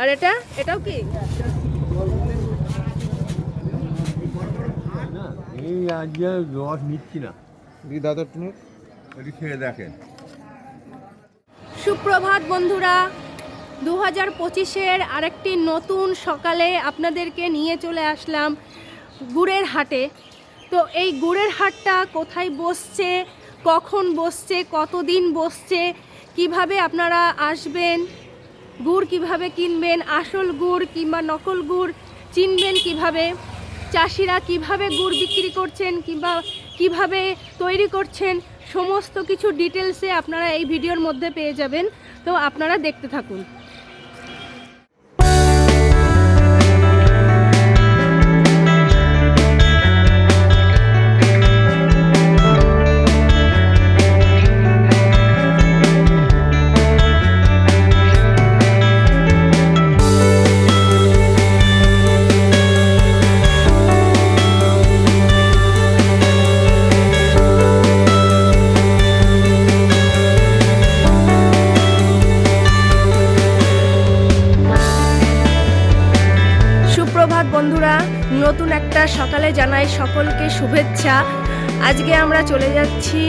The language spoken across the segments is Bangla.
আর এটা? এটাও কি? এই আজকে রস নিচ্ছি না। দি দাদা তুমি? এটি খেয়ে দেখেন। সুপ্রভাত বন্ধুরা দু হাজার পঁচিশের আরেকটি নতুন সকালে আপনাদেরকে নিয়ে চলে আসলাম গুড়ের হাটে। তো এই গুড়ের হাটটা কোথায় বসছে কখন বসছে কতদিন বসছে কীভাবে আপনারা আসবেন? গুড় কীভাবে কিনবেন? আসল গুড় কিংবা নকল গুড় চিনবেন কীভাবে? চাষিরা কীভাবে গুড় বিক্রি করছেন কিংবা কীভাবে তৈরি করছেন? সমস্ত কিছু ডিটেলসে আপনারা এই ভিডিওর মধ্যে পেয়ে যাবেন। তো আপনারা দেখতে থাকুন। নতুন একটা সকালে জানাই সকলকে শুভেচ্ছা। আজকে আমরা চলে যাচ্ছি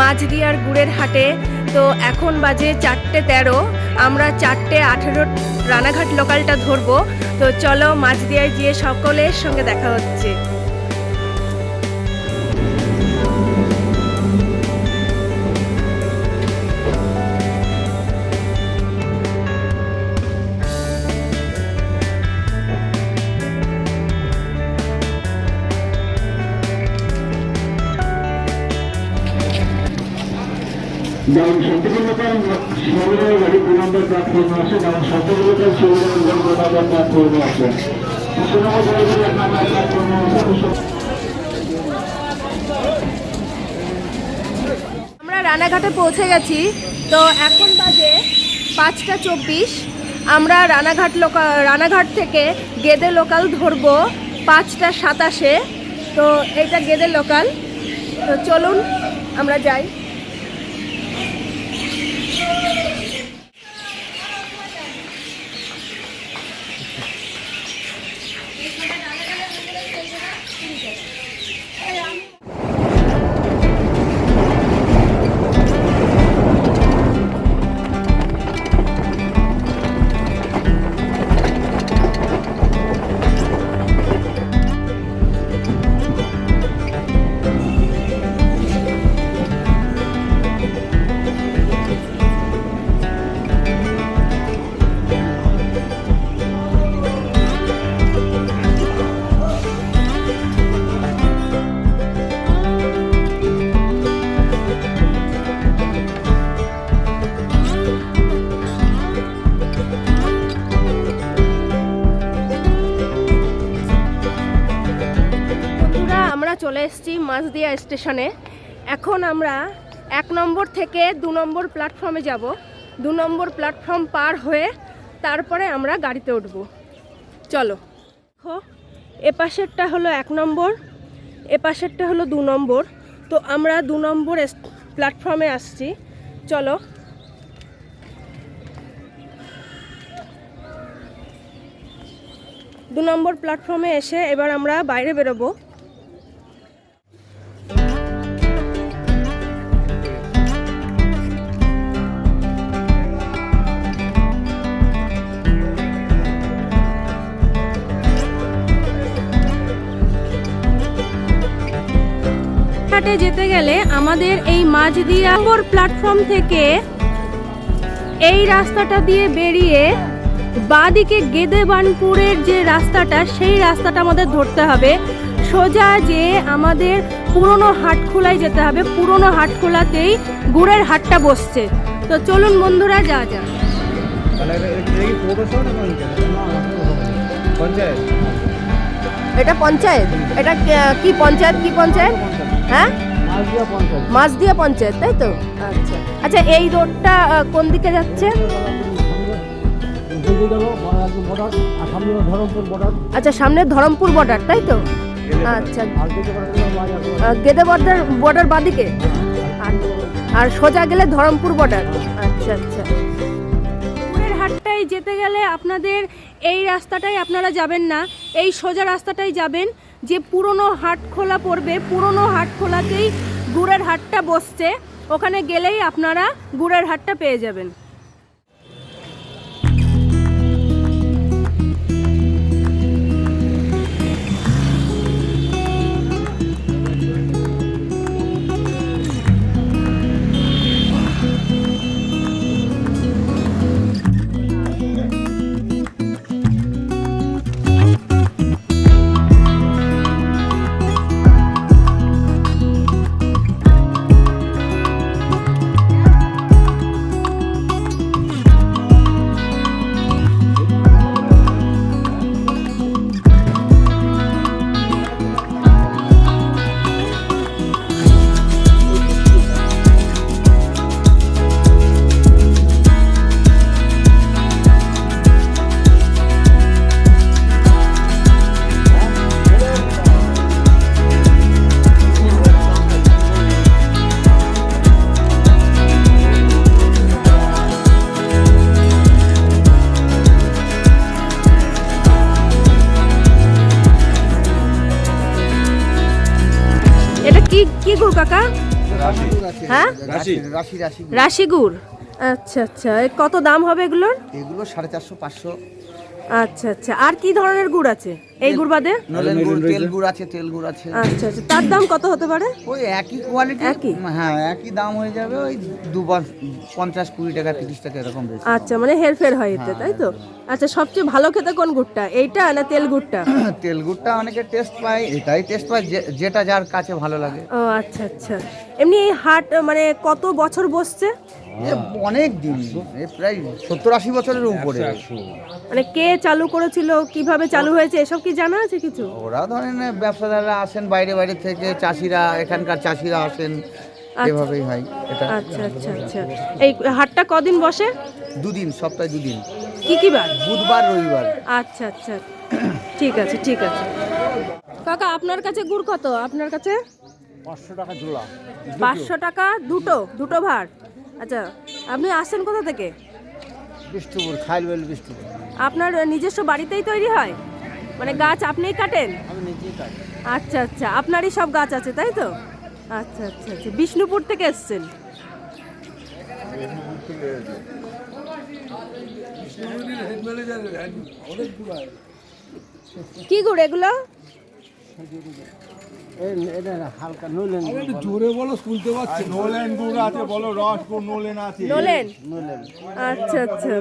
মাঝদিয়ার গুড়ের হাটে। তো এখন বাজে চারটে তেরো। আমরা চারটে আঠেরো রানাঘাট লোকালটা ধরবো। তো চলো মাঝদিয়ায় গিয়ে সকলের সঙ্গে দেখা হচ্ছে। যেমন শান্তিপূর্ণতার সৌর গাড়ি দু প্ল্যাটফর্মে আছে, যেমন শান্তিপূর্ণতার এক নম্বর প্ল্যাটফর্মে আছে। আমরা রানাঘাটে পৌঁছে গেছি, তো এখন বাজে পাঁচটা চব্বিশ। আমরা রানাঘাট লোকাল রানাঘাট থেকে গেদে লোকাল ধরবো পাঁচটা সাতাশে। তো এইটা গেদে লোকাল তো চলুন, আমরা যাই। মাঝদিয়া স্টেশনে। এখন আমরা এক নম্বর থেকে দু নম্বর প্ল্যাটফর্মে যাব। দু নম্বর প্ল্যাটফর্ম পার হয়ে তারপরে আমরা গাড়িতে উঠব। চলো। দেখো, এ পাশেরটা হলো এক নম্বর, এ পাশেরটা হলো দু নম্বর। তো আমরা দু নম্বর প্ল্যাটফর্মে আসছি। চলো। দু নম্বর প্ল্যাটফর্মে এসে এবার আমরা বাইরে বেরোবো। হাটে যেতে গেলে আমাদের এই মাঝদিয়া প্ল্যাটফর্ম থেকে এই রাস্তাটা দিয়ে বেরিয়ে বাঁদিকে গেদেবানপুরের যে রাস্তাটা সেই রাস্তাটা আমাদের ধরতে হবে সোজা যে আমাদের পুরনো হাটখোলায় যেতে হবে পুরনো হাটখোলাতেই গুড়ের হাটটা বসছে তো চলুন বন্ধুরা যা যা এটা পঞ্চায়েত এটা কি পঞ্চায়েত কি পঞ্চায়েত হ্যাঁ? মাঝদিয়া পঞ্চায়েত। তাই তো? আচ্ছা। আচ্ছা এই রোডটা কোন দিকে যাচ্ছে? আচ্ছা সামনে ধরমপুর বর্ডার তাই তো? আচ্ছা। গেদে বর্ডার বর্ডার বাদিকে আর আর সোজা গেলে ধরমপুর বর্ডার। আচ্ছা আচ্ছা। আচ্ছা হাটটায় যেতে গেলে আপনাদের এই রাস্তাটাই আপনারা যাবেন না। এই সোজা রাস্তাটাই যাবেন। যে পুরনো হাট খোলা পড়বে, পুরনো হাট খোলাতেই গুড়ের হাটটা বসছে। ওখানে গেলেই আপনারা গুড়ের হাটটা পেয়ে যাবেন। গুড় কাকা? হ্যাঁ? রাশি গুড় আচ্ছা আচ্ছা। কত দাম হবে এগুলোর? এগুলো সাড়ে চারশো পাঁচশো। আচ্ছা আচ্ছা। আর কি ধরনের গুড় আছে? এই গুড় বাদে? নলেন গুড় তেল গুড় আছে তেল গুড় আছে। আচ্ছা আচ্ছা। তার দাম কত হতে পারে? ওই একই কোয়ালিটি একই? হ্যাঁ একই দাম হয়ে যাবে ওই দু পঞ্চাশ কুড়ি টাকা তিরিশ টাকা এরকম আচ্ছা মানে হেরফের হয় এতে তাই তো? আচ্ছা সবচেয়ে ভালো খেতে কোন গুড়টা? এইটা না তেল গুড়টা? তেল গুড়টা অনেকে টেস্ট পায় এটাই টেস্ট পায় যে- যেটা যার কাছে ভালো লাগে। ও আচ্ছা আচ্ছা। এমনি এই হাট মানে কত বছর বসছে? অনেক দিন প্রায় সত্তর আশি বছরের উপরে। মানে কে চালু করেছিল কীভাবে চালু হয়েছে এসব কি জানা আছে কিছু? ওরা ধরেন ব্যবসাদাররা আসেন বাইরে বাইরে থেকে চাষিরা এখানকার চাষিরা আসেন এভাবেই হয় এটা। আচ্ছা আচ্ছা আচ্ছা। এই হাটটা কদিন বসে? দুদিন সপ্তাহে দুদিন। কি কি বার? বুধবার রবিবার। আচ্ছা আচ্ছা। ঠিক আছে ঠিক আছে। কাকা আপনার কাছে গুড় কত? আপনার কাছে? পাঁচশো টাকা জোড়া। পাঁচশো টাকা দুটো দুটো ভার। আচ্ছা আপনি আসছেন কোথা থেকে? বিষ্ণুপুর খাইলবেল বিষ্ণুপুর। আপনার নিজস্ব বাড়িতেই তৈরি হয়? মানে গাছ আপনিই কাটেন? আমি নিজেই কাটি। আচ্ছা আচ্ছা আপনারই সব গাছ আছে তাই তো? আচ্ছা আচ্ছা আচ্ছা বিষ্ণুপুর থেকে এসছেন? কি গুড় এগুলো? হালকা নোলেন জোরে বলো শুনতে পাচ্ছি। নোলেন গুড় আছে বলো রস গুড় নোলেন আছে। নোলেন? আচ্ছা আচ্ছা।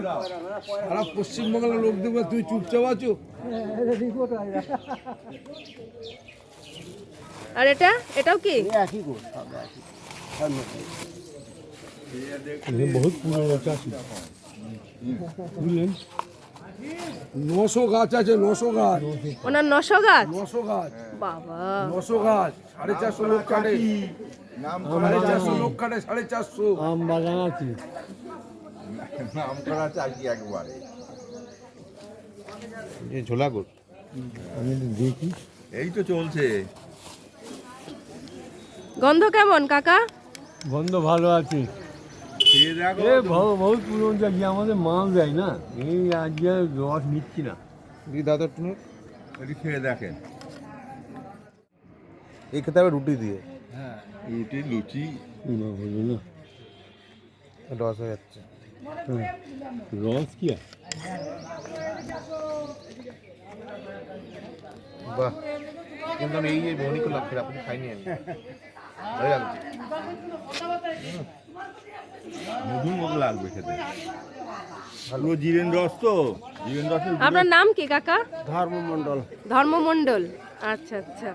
সারা পশ্চিমবাংলার লোক দেবে তুই চুপচাপ আছো? আর এটা? এটাও কি? একই গুড় বহুত পুরনো চাষি বুঝলেন? নশো গাছ আছে নশো গাছ। ওনার নশো গাছ? নশো গাছ। বাবা। নশো গাছ সাড়ে চারশো লোক কাটে। সাড়ে চারশো লোক কাটে সাড়ে চারশো। আম বাগান আছে। নাম করা চাষি একবারে? আমি দেখি। এই তো চলছে। গন্ধ কেমন কাকা? গন্ধ ভালো আছে। এ বহু বহুত পুরনো জায়গা আমাদের মাল দেয় না? এই আজকে রস নিচ্ছি না। দাদা এটি খেয়ে দেখেন। এই খেতে হবে রুটি দিয়ে। রুটি লুচি। না না? রস হয়ে যাচ্ছে। হ্যাঁ। রস কি বাহ। কিন্তু আমি এই বনিকে লাগছে আপনি খাইনি আমি। ভালো লাগছে লাগবে খেতে। পুরো জিরেন রস তো জিরেন আপনার নাম কি কাকা? ধর্মমণ্ডল। ধর্মমণ্ডল। আচ্ছা আচ্ছা।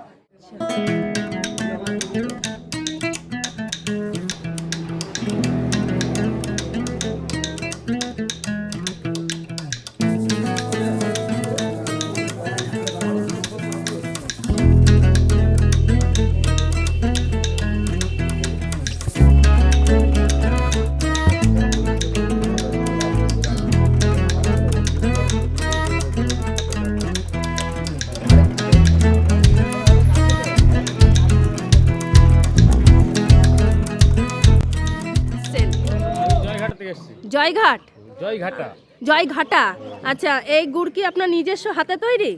জয়ঘাট? জয়ঘাটা। জয়ঘাটা? আচ্ছা এই গুড় কি আপনার নিজস্ব হাতে তৈরি?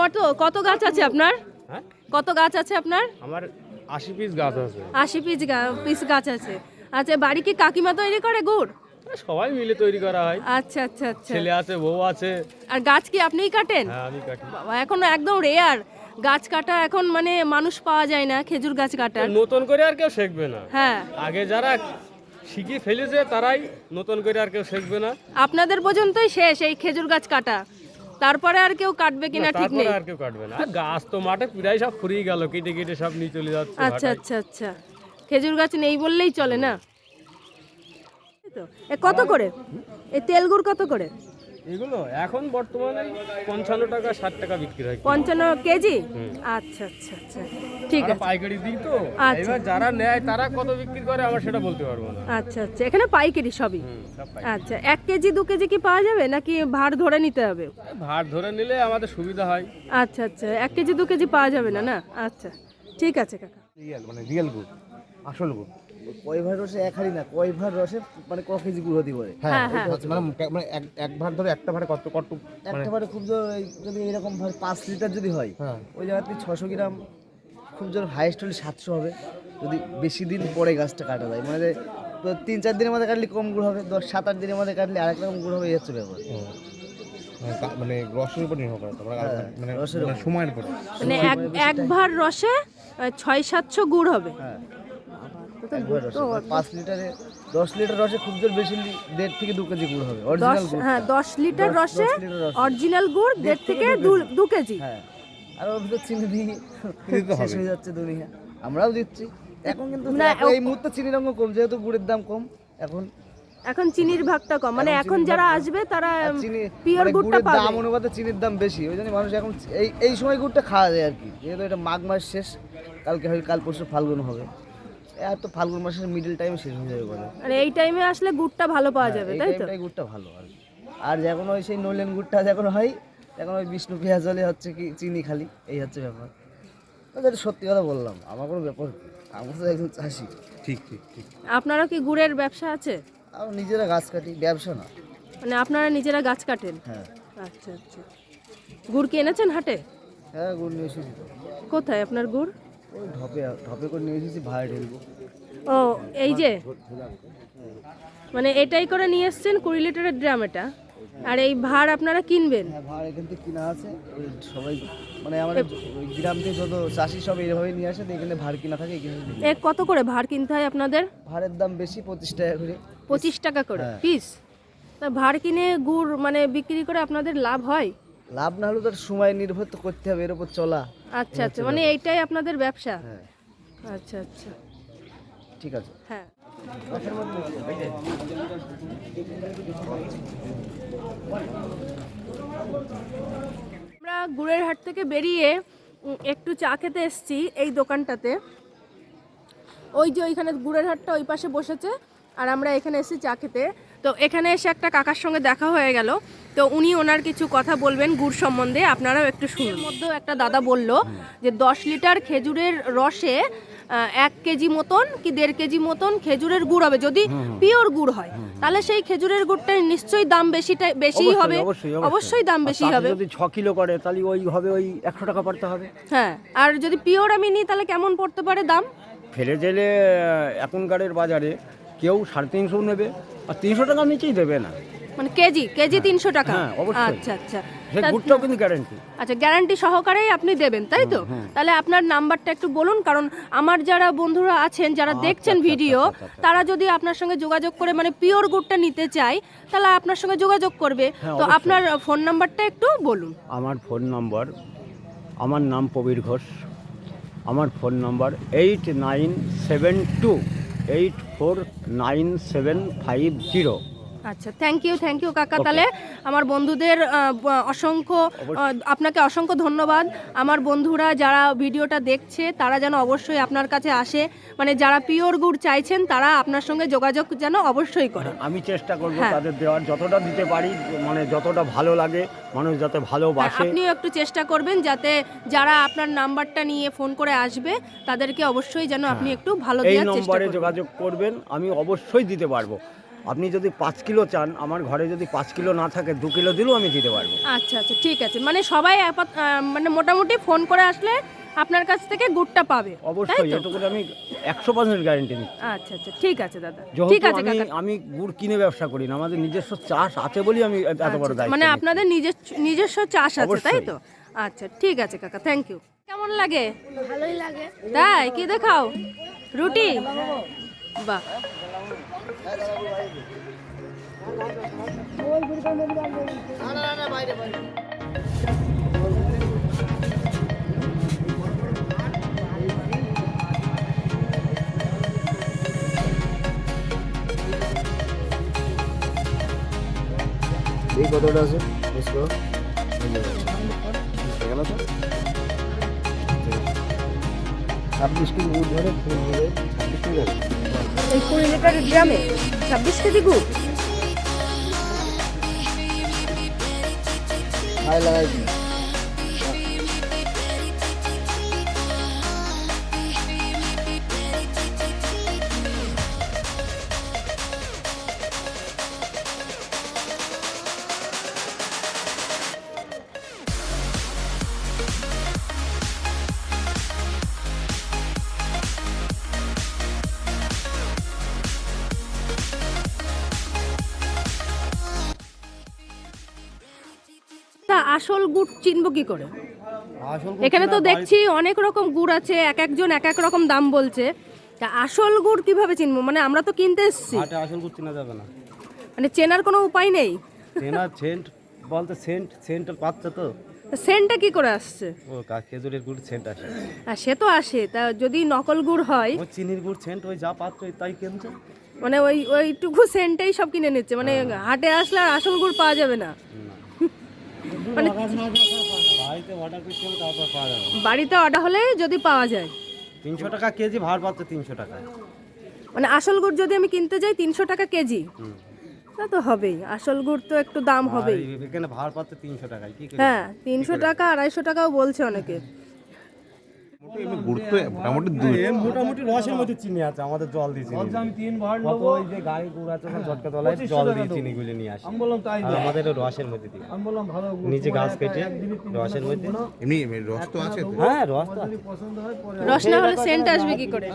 কত কত গাছ আছে আপনার? হ্যাঁ? কত গাছ আছে আপনার? আমার আশি পিস গাছ আছে। আশি পিস পিস গাছ আছে। আচ্ছা বাড়ি কি কাকিমা তৈরি করে গুড়? সবাই মিলে তৈরি করা হয়। আচ্ছা আচ্ছা আচ্ছা। ছেলে আছে বউ আছে। আর গাছ কি আপনিই কাটেন? হ্যাঁ আমি কাটি। বাবা এখন একদম রেয়ার গাছ কাটা এখন মানে মানুষ পাওয়া যায় না খেজুর গাছ কাটার। নতুন করে আর কেউ শিখবে না। হ্যাঁ। আগে যারা শিখিয়ে ফেলেছে তারাই নতুন করে আর কেউ শিখবে না। আপনাদের পর্যন্তই শেষ এই খেজুর গাছ কাটা। তারপরে আর কেউ কাটবে কিনা ঠিক নেই। আর কেউ কাটবে না। গাছ তো মাঠে প্রায় সব ফুরিয়ে গেল কেটে কেটে সব নিয়ে চলে যাচ্ছে আচ্ছা আচ্ছা আচ্ছা। খেজুর গাছ নেই বললেই চলে না? তো। এ কত করে? এই তেলগুড় কত করে? এগুলো এখন বর্তমানে পঞ্চান্ন টাকা ষাট টাকা বিক্রি হয়। পঞ্চান্ন কেজি? আচ্ছা আচ্ছা আচ্ছা। ঠিক আছে। পাইকারি দিই তো। আচ্ছা। এবার যারা নেয় তারা কত বিক্রি করে আমরা সেটা বলতে পারব না। আচ্ছা আচ্ছা। এখানে পাইকারি সবই? হুম, সব পাইকারি। আচ্ছা এক কেজি দু কেজি কি পাওয়া যাবে নাকি ভার ধরে নিতে হবে? ভার ধরে নিলে আমাদের সুবিধা হয়। আচ্ছা আচ্ছা। এক কেজি দু কেজি পাওয়া যাবে না না? আচ্ছা। ঠিক আছে কাকা। রিয়েল মানে রিয়েল গুড় আসল গুড়। কয় ভার রসে এক হাড়ি না কয় ভার রসে মানে ক কেজি গুঁড়ো হতে পারে? হ্যাঁ হ্যাঁ মানে মানে এক এক ভার ধরে একটা ভারে কত কত একটা ভারে খুব জোর যদি এরকম ভার পাঁচ লিটার যদি হয় হ্যাঁ। ওই জায়গাতে ছশো গ্রাম খুব জোর হাইস্ট হলে সাতশো হবে। যদি বেশি দিন পরে গাছটা কাটা যায় মানে তিন চার দিনের মধ্যে কাটলে কম গুড় হবে দশ সাত আট দিনের মধ্যে কাটলে আরেক রকম গুড় হবে এই হচ্ছে ব্যাপার। মানে মানে রসের উপর নির্ভর করে মানে রসের মানে সময়ের উপর। মানে এক এক ভার রসে ছয় সাতশো গুড় হবে। হ্যাঁ। তো তো মানে পাঁচ লিটারে দশ লিটার রসে খুব জোর বেশি দেড় থেকে দু কেজি গুড় হবে অরিজিনাল গুড় হ্যাঁ দশ লিটার রসে দশ লিটার রসে। অরিজিনাল গুড় দেড় থেকে দু- দু কেজি। হ্যাঁ আর ওর ভিতর চিনি দিয়ে শেষ হয়ে যাচ্ছে দুনিয়া। আমরাও দিচ্ছি। এখন কিন্তু এই মুহূর্তে চিনির রঙ কম যেহেতু গুড়ের দাম কম এখন এখন চিনির ভাগটা কম মানে এখন যারা আসবে তারা চিনি পিওর মানে গুড়টা গুড়ের পাবে। দাম অনুপাতে চিনির দাম বেশি ওই জন্য মানুষ এখন এই এই সময় গুড়টা খাওয়া যায় আর কি। যেহেতু এটা মাঘ মাস শেষ কালকে হয় কাল পরশু ফাল্গুন হবে। আর তো ফাল্গুন মাসের মিডল টাইমে শেষ হয়ে যাবে বলে মানে এই টাইমে আসলে গুড়টা ভালো পাওয়া যাবে এই তাই তো? টাইমটাই গুড়টা ভালো আর কি আর যখন ওই সেই নলেন গুড়টা যখন হয় তখন ওই বিষ্ণু পেঁয়াজ হলে হচ্ছে কি চিনি খালি এই হচ্ছে ব্যাপার। তো যেটা সত্যি কথা বললাম আমার কোনো ব্যাপার কি? আমরা তো একজন চাষি। ঠিক ঠিক ঠিক। আপনারা কি গুড়ের ব্যবসা আছে? আর নিজেরা গাছ কাটি ব্যবসা না। মানে আপনারা নিজেরা গাছ কাটেন? হ্যাঁ। আচ্ছা আচ্ছা। গুড় কি এনেছেন হাটে? হ্যাঁ গুড় নিয়ে এসেছি। তো কোথায় আপনার গুড়? ওই ঢপে ঢপে করে নিয়ে এসেছি ভাড়া ঢেলবো। ও এই যে? মানে এটাই করে নিয়ে এসছেন কুড়ি লিটারের ড্রাম এটা? আর এই ভাড় আপনারা কিনবেন? হ্যাঁ এখান থেকে কিনা আছে। সবাই মানে আমাদের গ্রাম থেকে যত চাষি সব এইভাবে নিয়ে আসে এখানে ভাড় কিনা থাকে এ কত করে ভাড় কিনতে হয় আপনাদের? ভাড়ের দাম বেশি পঁচিশ টাকা করে। পঁচিশ টাকা করে হ্যাঁ। পিস? তা ভাড় কিনে গুড় মানে বিক্রি করে আপনাদের লাভ হয়? লাভ না হলেও তো সময় নির্ভর তো করতে হবে এর উপর চলা। আচ্ছা আচ্ছা মানে এইটাই আপনাদের ব্যবসা? হ্যাঁ। আচ্ছা আচ্ছা। ঠিক আছে। হ্যাঁ। আমরা গুড়ের হাট থেকে বেরিয়ে একটু চা খেতে এসেছি এই দোকানটাতে। ওই যে ওইখানে গুড়ের হাটটা ওই পাশে বসেছে আর আমরা এখানে এসেছি চা খেতে। তো এখানে এসে একটা কাকার সঙ্গে দেখা হয়ে গেল। তো উনি ওনার কিছু কথা বলবেন গুড় সম্বন্ধে আপনারাও একটু শুনুন। মধ্যেও একটা দাদা বলল যে দশ লিটার খেজুরের রসে এক কেজি মতন কি দেড় কেজি মতন খেজুরের গুড় হবে? যদি পিওর গুড় হয় তাহলে সেই খেজুরের গুড়টার নিশ্চয়ই দাম বেশিটা বেশিই হবে। অবশ্যই, অবশ্যই। দাম বেশি হবে। যদি ছ কিলো করে তাহলে ওই হবে ওই একশো টাকা পড়তে হবে। হ্যাঁ আর যদি পিওর আমি নিই তাহলে কেমন পড়তে পারে দাম? ফেলে গেলে এখনকারের বাজারে কেউ সাড়ে তিনশো নেবে আর তিনশো টাকা নিচেই দেবে না। মানে কেজি কেজি তিনশো টাকা? হ্যাঁ, অবশ্যই। আচ্ছা আচ্ছা। সে তা- গুড়টাও কিন্তু গ্যারেন্টি আচ্ছা গ্যারান্টি সহকারেই আপনি দেবেন তাই তো? তাহলে আপনার নাম্বারটা একটু বলুন কারণ আমার যারা বন্ধুরা আছেন যারা দেখছেন ভিডিও তারা যদি আপনার সঙ্গে যোগাযোগ করে মানে পিওর গুড়টা নিতে চায় তাহলে আপনার সঙ্গে যোগাযোগ করবে। তো আপনার ফোন নাম্বারটা একটু বলুন। আমার ফোন নম্বর আমার নাম প্রবীর ঘোষ। আমার phone number eight nine seven two eight four nine seven five zero. আচ্ছা থ্যাংক ইউ থ্যাংক ইউ কাকা। তাহলে আমার বন্ধুদের অসংখ্য আপনাকে অসংখ্য ধন্যবাদ। আমার বন্ধুরা যারা ভিডিওটা দেখছে তারা যেন অবশ্যই আপনার কাছে আসে। মানে যারা পিওর গুড় চাইছেন তারা আপনার সঙ্গে যোগাযোগ যেন অবশ্যই করে। আমি চেষ্টা করব হ্যাঁ। তাদের দেওয়ার। যতটা দিতে পারি মানে যতটা ভালো লাগে মানুষ যাতে ভালোবাসে। হ্যাঁ, আপনিও একটু চেষ্টা করবেন যাতে যারা আপনার নাম্বারটা নিয়ে ফোন করে আসবে তাদেরকে অবশ্যই যেন আপনি একটু ভালো দেওয়ার চেষ্টা করবেন। যোগাযোগ করবেন আমি অবশ্যই দিতে পারব। আপনি যদি পাঁচ কিলো চান আমার ঘরে যদি পাঁচ কিলো না থাকে দু কিলো দিলেও আমি দিতে পারব। আচ্ছা আচ্ছা ঠিক আছে। মানে সবাই মানে মোটামুটি ফোন করে আসলে আপনার কাছ থেকে গুড়টা পাবে অবশ্যই? এটুকু আমি একশো পার্সেন্ট গ্যারেন্টি নিচ্ছি আচ্ছা আচ্ছা ঠিক আছে দাদা। ঠিক আছে আমি কাকা। আমি গুড় কিনে ব্যবসা করি না আমাদের নিজস্ব চাষ আছে বলেই আমি এত এত বড় আচ্ছা, দায়িত্ব মানে আপনাদের নিজস্ব নিজস্ব চাষ আছে তাই তো? আচ্ছা ঠিক আছে কাকা থ্যাংক ইউ কেমন লাগে? ভালোই লাগে। তাই কি দেখাও? রুটি? বাহ। এই কতটা আছে। হয়ে গেল তো। ছাব্বিশ কিলো ধরে ফুল ধরে ছাব্বিশ কিলো এই কুড়ি লিটার ড্রামে ছাব্বিশ কেজি গুড়। ভালো লাগাই আসল গুড় চিনবো কি করে? এখানে তো দেখছি অনেক রকম গুড় আছে এক একজন এক এক রকম দাম বলছে। তা আসল গুড় কীভাবে চিনবো? মানে আমরা তো কিনতে এসেছি। হাটে আসল গুড় চেনা যাবে না। মানে চেনার কোনো উপায় নেই? চেনা সেন্ট বলতে সেন্ট সেন্ট পাচ্ছে তো। সেন্টটা কি করে আসছে? ও কা খেজুরের গুড় সেন্ট আসে। আর সে তো আসে তা যদি নকল গুড় হয় ওই চিনির গুড় সেন্ট ওই যা পাচ্ছে তাই কিনছে। মানে ওই ওইটুকু সেন্টেই সব কিনে নিচ্ছে। মানে হাটে আসলে আর আসল গুড় পাওয়া যাবে না। মানে বাড়িতে অর্ডার হলে যদি পাওয়া যায়। তিনশো টাকা কেজি ভাড় পাচ্ছে তিনশো টাকা। মানে আসল গুড় যদি আমি কিনতে যাই তিনশো টাকা কেজি। তা তো হবেই আসল গুড় তো একটু দাম হবেই। এখানে ভাড় পাচ্ছে তিনশো টাকা কি হ্যাঁ তিনশো টাকা আড়াইশো টাকাও বলছে অনেকে। গুরুত্ব মোটামুটি মোটামুটি রসের মধ্যে চিনি আছে আমাদের জল দিয়ে চিনি। আমি তিন ভাড় ওই যে গায়ে গুড় আছে না ঝটকা তলায় জল দিয়ে চিনি গুলে নিয়ে আসি। আমি বললাম তাই আমাদের রসের মধ্যে দিই আমি বললাম ভালো নিচে গাছ কেটে রসের মধ্যে। এমনি এমনি রস তো আছে হ্যাঁ রস তো আছে। রস না হলে সেন্ট আসবে কি করে?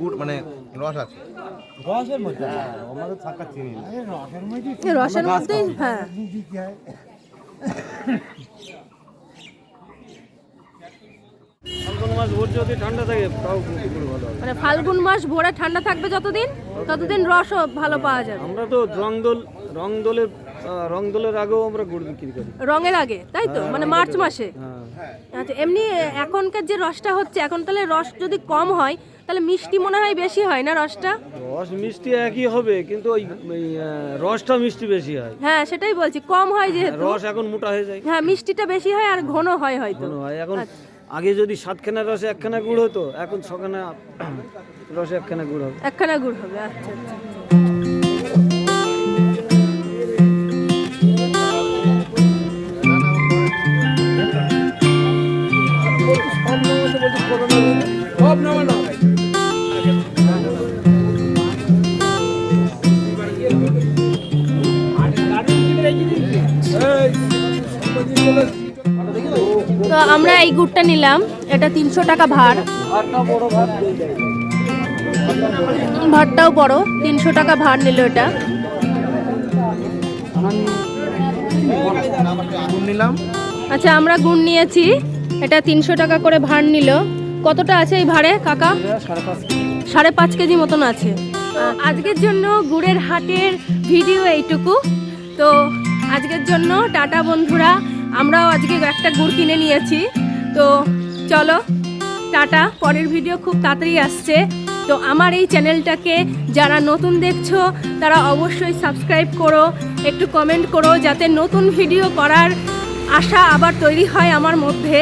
গুড় মানে রস আছে। রসের মধ্যে? হ্যাঁ, আমাদের থাকা চিনি। রসের মধ্যেই হ্যাঁ। ফাল্গুন মাস ভোর যদি ঠান্ডা থাকে তাও গুড় ভালো হবে। মানে ফাল্গুন মাস ভোরে ঠান্ডা থাকবে যতদিন ততদিন রসও ভালো পাওয়া যাবে। আমরা তো রং দোল রং দোলের আহ, রং দোলের আগেও আমরা গুড় বিক্রি করি। রঙের আগে তাই তো? মানে মার্চ মাসে। হ্যাঁ। আচ্ছা এমনি এখনকার যে রসটা হচ্ছে এখন তাহলে রস যদি কম হয় তাহলে মিষ্টি মনে হয় বেশি হয় না রসটা? রস মিষ্টি একই হবে কিন্তু ওই রসটা মিষ্টি বেশি হয়। হ্যাঁ সেটাই বলছি কম হয় যেহেতু। রস এখন মোটা হয়ে যায়। হ্যাঁ মিষ্টিটা বেশি হয় আর ঘন হয় হয়তো। মনে হয় এখন আগে যদি সাতখানা রসে একখানা গুড় হতো এখন ছখানা রসে একখানা গুড় হবে। একখানা গুড় হবে আচ্ছা আচ্ছা। এই গুড়টা নিলাম। এটা তিনশো টাকা ভার। ভারটাও বড় তিনশো টাকা ভার নিল এটা। আচ্ছা আমরা গুড় নিয়েছি। এটা তিনশো টাকা করে ভার নিল। কতটা আছে এই ভাড়ে কাকা? সাড়ে পাঁচ কেজি মতন আছে। আজকের জন্য গুড়ের হাটের ভিডিও এইটুকু। তো আজকের জন্য টাটা বন্ধুরা। আমরাও আজকে একটা গুড় কিনে নিয়েছি। তো চলো, টাটা, পরের ভিডিও খুব তাড়াতাড়ি আসছে। তো আমার এই চ্যানেলটাকে যারা নতুন দেখছ, তারা অবশ্যই সাবস্ক্রাইব করো, একটু কমেন্ট করো, যাতে নতুন ভিডিও করার আশা আবার তৈরি হয় আমার মধ্যে।